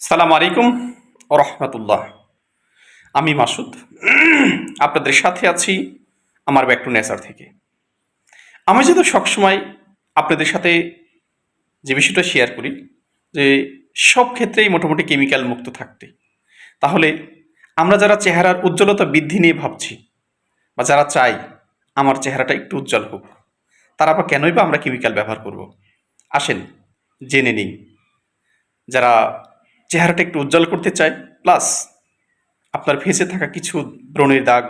সালাম আলাইকুম রহমতুল্লাহ। আমি মাসুদ। আপনাদের সাথে আছি আমার ব্যাক টু নেচার থেকে। আমি যেহেতু সবসময় আপনাদের সাথে যে বিষয়টা শেয়ার করি, যে সব ক্ষেত্রেই মোটামুটি কেমিক্যাল মুক্ত থাকতে। তাহলে আমরা যারা চেহারার উজ্জ্বলতা বৃদ্ধি নিয়ে ভাবছি, বা যারা চাই আমার চেহারাটা একটু উজ্জ্বল হোক, তারা বা কেনই বা আমরা কেমিক্যাল ব্যবহার করব? আসেন, জেনে নিই। যারা চেহারাটা একটু উজ্জ্বল করতে চাই। প্লাস আপনার ফেসে থাকা কিছু ব্রণের দাগ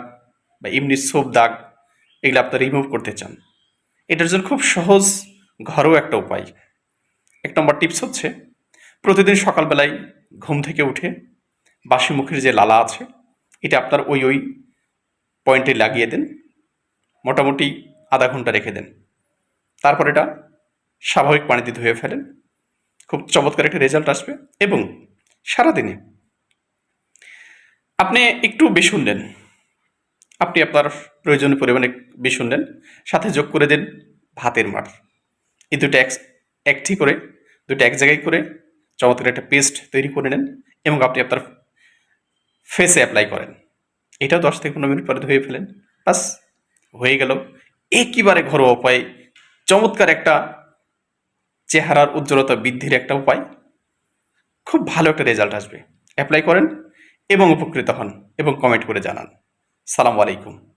বা এমনি সোপ দাগ এগুলো আপনার রিমুভ করতে চান। এটার জন্য খুব সহজ, ঘরোয়া একটা উপায়। এক নম্বর টিপস হচ্ছে, প্রতিদিন সকালবেলায় ঘুম থেকে উঠে বাসি মুখের যে লালা আছে, এটা আপনার ওই ওই পয়েন্টে লাগিয়ে দেন। মোটামুটি আধা ঘণ্টা রেখে দেন। তারপর এটা স্বাভাবিক পানিতে ধুয়ে ফেলেন। খুব চমৎকার একটা রেজাল্ট আসবে। এবং সারাদিনে। আপনি একটু বেসন নেন আপনি আপনার প্রয়োজনীয় পরিমাণে বেসন নেন সাথে যোগ করে দেন ভাতের মার। এই দুটো এক, একটি করে, দুটো এক জায়গায় করে চমৎকার একটা পেস্ট তৈরি করে নেন এবং আপনি আপনার ফেসে অ্যাপ্লাই করেন। এটাও দশ থেকে পনেরো মিনিট পরে ধুয়ে ফেলেন। বাস হয়ে গেল। একেবারে ঘরোয়া উপায়। চমৎকার একটা চেহারার উজ্জ্বলতা বৃদ্ধির একটা উপায়। খুব ভালো একটা রেজাল্ট আসবে। অ্যাপ্লাই করেন এবং উপকৃত হন এবং কমেন্ট করে জানান। সালাম আলাইকুম।